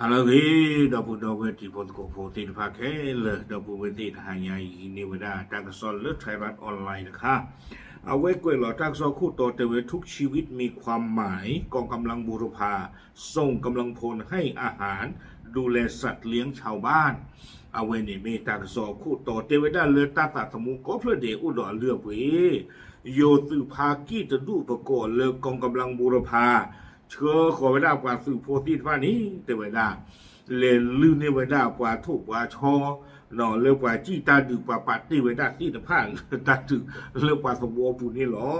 Halangi dapu dawe ti pot ko po tin pa ke le dapu we ti ha nya i ni นิ da ta ka son le thai bat online น์นะคะเอาไว้กวหลอทักซอคู่ต่อเต่เวทุกชีวิตมีความหมายกองกำลังบูรพาส่งกำลังพลให้อาหารดูแลสัตว์เลี้ยงชาวบ้านเอาไว้ในเมตากซอคู่ต่อเตวด้าเลือตาตาสมุก็เพื่อเดอุดอเลือกวิโยตุอพากี้จะดูประกอบเลือกองกำลังบูรพา เชื่อขอเวลากว่าสื่อโพธิฟ้านี้แต่เวลาเลนลืมในเวลากว่าถูกว่าชอเนาะเลือกว่าจี้ตาดึกว่าปัดตีเวลาที่ตะพานตาดึกเลือกว่าสมบูรณ์ปูนี่หรอ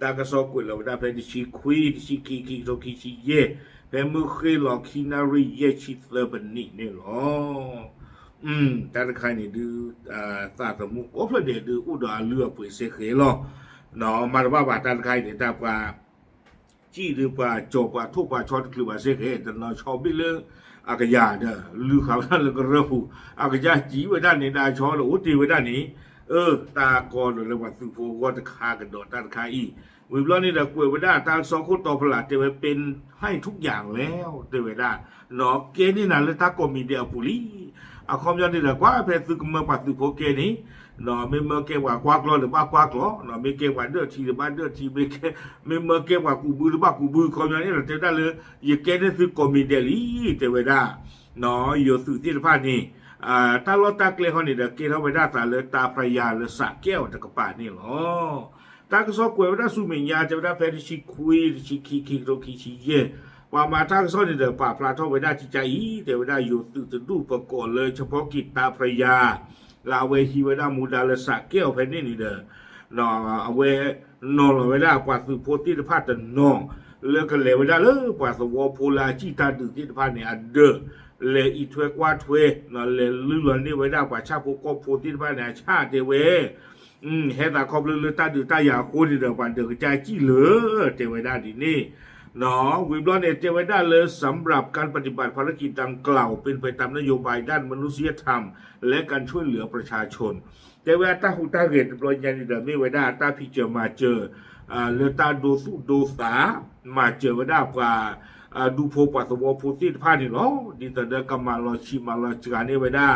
ตากระสอบกุยเราได้เพลงที่ชีคุยที่ชีกีกีโตกีชีเย่เพลงมือเคยหลอกคีนารีเย่ชิเลบันนี่นี่หรออืมแต่ใครนี่ดูอ่าสาสมุกโอ้เพื่อเดดูอุดรเลือกเปิดเสกเหรอเนาะมาว่าว่าแต่ละใครเนี่ยแต่ว่า จีหรือว่าจบว่าทุกว่าชอตคือว่าเสกเฮแต่เราชอบไม่เรื่องอากยาเนี่ยหรือเขาท่านเลยก็เรู้อากยาจีไว้ด้านนี้ได้ชอหรือตีไว้ด้านนี้ เออ ตากรหรือว่าสุโขว่าจะคากันโดดด้านคาอีวิบล้อนี่เรากลัวไว้ด้านตาสองคนต่อผลาดเตวเป็นให้ทุกอย่างแล้วเตวด้านหนอเกนี่นั่นเลยตากรมีเดียวปุรีอาคอมยอนนี่เรากว่าเพศสุกเมื่อปัสสุโพเกนี้ nó mới mơ kêu quả quạt lo được ba quạt lo nó mới kêu quả đỡ thì được ba đỡ thì mới kêu mới mơ kêu quả cụ bư được ba cụ bư coi nhau là thế ta lừa giờ kêu nó sự còn mình để lý thế vậy đó nó yếu sự thiên phan này à ta lo ta kêu họ này đã kêu nó vậy đó ta lừa ta phải nhà lừa sạ kêu ta cái bà này lo ta cứ so quẹo đó su mình nhà cho ta phải đi chỉ quỳ chỉ khi khi rồi khi chỉ gì ว่ามาทางซ่อนเดือป่าปลาท่อไว้ได้จิตใจแต่ไว้ได้อยู่ตื่นดูประกอบเลย เฉพาะกิจตาพระยา ลาเวฮีเวดามูดาลสะเกี่ยวเพนนี่นี่เด้อนอเอาเวนอเวดากว่าสุโพธิพาตนองเลก็เลเวดาเลกว่าสวโพลาจิตาดุติพาเนี่ยเดอเลอีถวยกว่าถวยนอเลลือนี่เวดากว่าชาโพกโพธิพาเนี่ยชาเตเวอืมเฮตาคอบลือตาดุตายาโคดิเดอวันเดกใจจี้เลอเตเวดาดินี่ เนาะวิบลอนเอเจไว้ได้เลยสำหรับการปฏิบัติภารกิจดังกล่าว เป็นไปตามนโยบายด้านมนุษยธรรม และการช่วยเหลือประชาชนแต่ว่าถ้าหูตาเห็นรญญาณิเดไม่ไว้ได้ถ้าพี่เจอมาเจอเลือตาดูสุดูสามาเจอไว้ได้กว่าดูโพปัสสาวะโพธิพานี่เนาะดีแต่เดินกำมาลอชิมาลอจการนี่ไว้ได้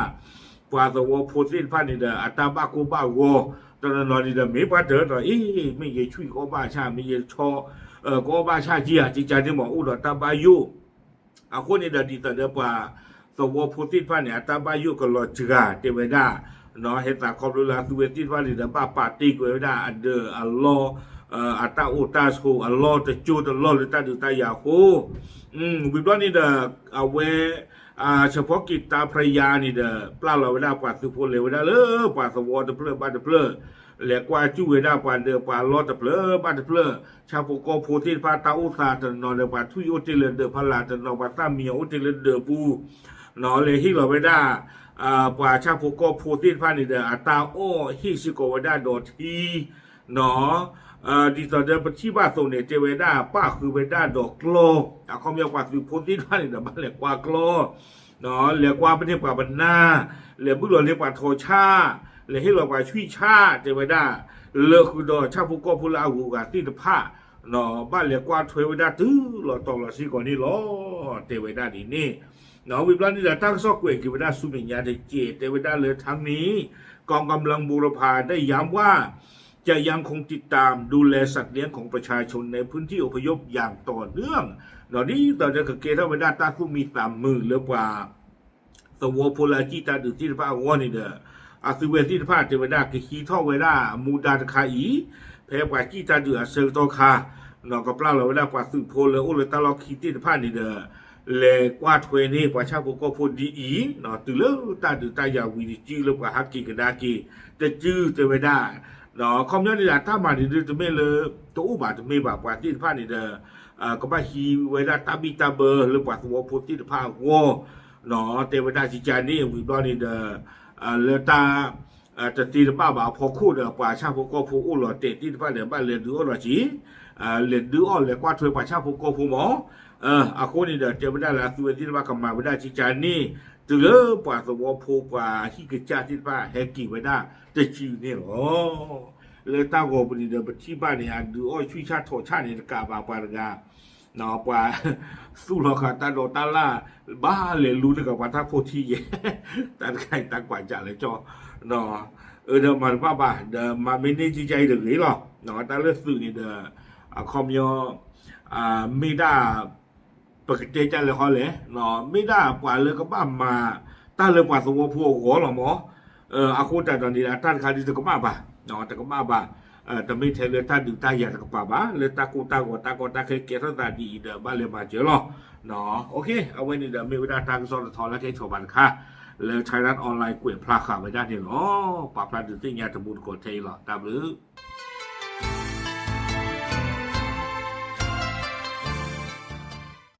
ปัสสาวะโพธิพานี่เดออัตาบาโกบาโว อนนั้นนอนนี่เด้อไม่ปัดเด้อเนาเอ๊ะไม่เยช่วยก็บ้าชาไม่เยชอเออก็บ้าชาจีอะจิจาที่หมออุดรตาบายุอาคนนี้เดดีแต่เดป่าสวพุทธิพาเนี่ยตาบายุก็รอจกาเทวดาเนาะเฮตาคอบรุลาสุเวติพานี่เดป้าปาติกเวดาอันเดออัลลอฮ์เอ่ออัตตาอุตาสโคอัลลอฮ์จะจูดอัลลอฮ์หรือตาดูตายาโคอืมวิบลอนี่ เฉพาะกิจตาพระยานี่เดอปลาเราเวลาปาสุโพเลเวดาเลอปาสวอตะเพลบ้าตะเพลแหลกว่าจูเวดาปานเดอปานลอตะเพลบ้าตะเพลชาวโปโกโพธิพาตาอุสาตนอนเดอปาทุยโอติเลนเดอพลาตนอปาตาเมียโอติเลนเดอปูนอเลฮิโลเวดาอ่าปาชาวโปโกโพธิพานี่เดออัตาโอฮิซิโกเวดาโดที นออ่าดิตอเดปฏิบัติส่งเนี่ยเจเวด้าป้าคือเวด้าดอกโกลอะคอมยากว่าสุโพธิพานี่เดอบันแหลกว่าโกลเนาะแหลกว่าเป็นเทปกว่าบรรณาแหลกบุรุษเรียกว่าโทชาเลยให้เราไปช่วยชาเจไว้ได้าเลิกคือดอชาผู้ก็ผู้ลาหูกาที่ตผ้าเนาะบ้านเรียกว่าถวยไว้ได้ตื้อเราตองเราสิก่อนนี่ล้อเตไว้ได้าดีนี่เนาะวิบลานี่จะตั้งซอกเกวกิวด้สุเมียาได้เจเตวด้เลยทั้งนี้ กองกำลังบูรพาได้ย้ำว่า จะยังคงติดตามดูแลสัตว์เลี้ยงของประชาชนในพื้นที่อพยพอย่างต่อเนื่องเนนี่ต่อจากเกตไว้ได้ตาผู้มีสามมือหรือว่าสวโพลาจิตาดุที่พระวอนี่เด้ออาศิเวทิพาเทวดากิขีท่อเวลามูดาตคาอีแพ้กว่ากีตาเดือเซอร์ตคานอกกับปล่าเราเวลากว่าสุโพเลโอเลตาลอคีติพานี่เด้อเลกว่าถวนี่กว่าชาโกโกโพดีอีเนาะตุเลตาดุตายาวีจีเลกว่าฮักกิกดากีแต่จื้อเทวดา နော်ကွန်မြူနတီလာတာမာဒီတမေလေတူဘာတမေဘာပွားတိဖာနေတဲ့ကဘာဟီဝေလာတာဘီတာဘလေပွားသဝပုတိတဖာဝောနော်တေဝဒစီချာနေဝီပွားနေတဲ့လေတာတတိတပဘာဖောခုတဲ့ပွားချဖို့ကောဖို့ဥလော်တေတိတဖာလေပတ်လေဒူအော်လော်ချီလေဒူအော်လေကွာထွေပွားချဖို့ကောဖို့မောအခုနေတဲ့တေဝဒလာသူဝေတိတဖာကမာဝဒစီချာနေ 这个把这我婆把这个家庭把กิ回答，这几年哦，那大我不里的不提把年，都要去下炒菜的干巴巴的干。นอปที่บ้านเนี่ยสู้เราค่ะตาโดตาล่าบ้าเลยรู้ด้วยกับว่นถ้าโพธิเย่แต่ใครตากว่าจ่าเลยจอหนอเออเดินมาป้าบ่าเดินมาไม่ได้จใจหรือหรอกนอตาเลือกสื่อนี่เดอคอมยออ่าไม่ได้ ปกติใจเลยเขาเลยเนาะไม่ได้กว่าเลยก็บ้ามาตาเลยกว่าสมพวหัวหรอหมอเอออาคูแต่ตอนนี้ท่านคาดิสก็มาป่ะเนาะแต่ก็มาป่ะเออแต่ไม่ใช่เลยท่านดึงตาอยากก็ป่ะป่ะเลยตากูตากูตากูตาเคยเกศตาดีเดอบ้าเลยมาเจอหรอเนาะโอเคเอาไว้นี่เดอไม่ได้ทางสอนทอแล้วแค่ชาวบ้านค่ะแล้วไทยรัฐออนไลน์เกวยพลาขาวไว้ได้เนี่ยอ๋อปราบพลาดตื่นเต้ยาตะบุญกดเทหรอตามหรือ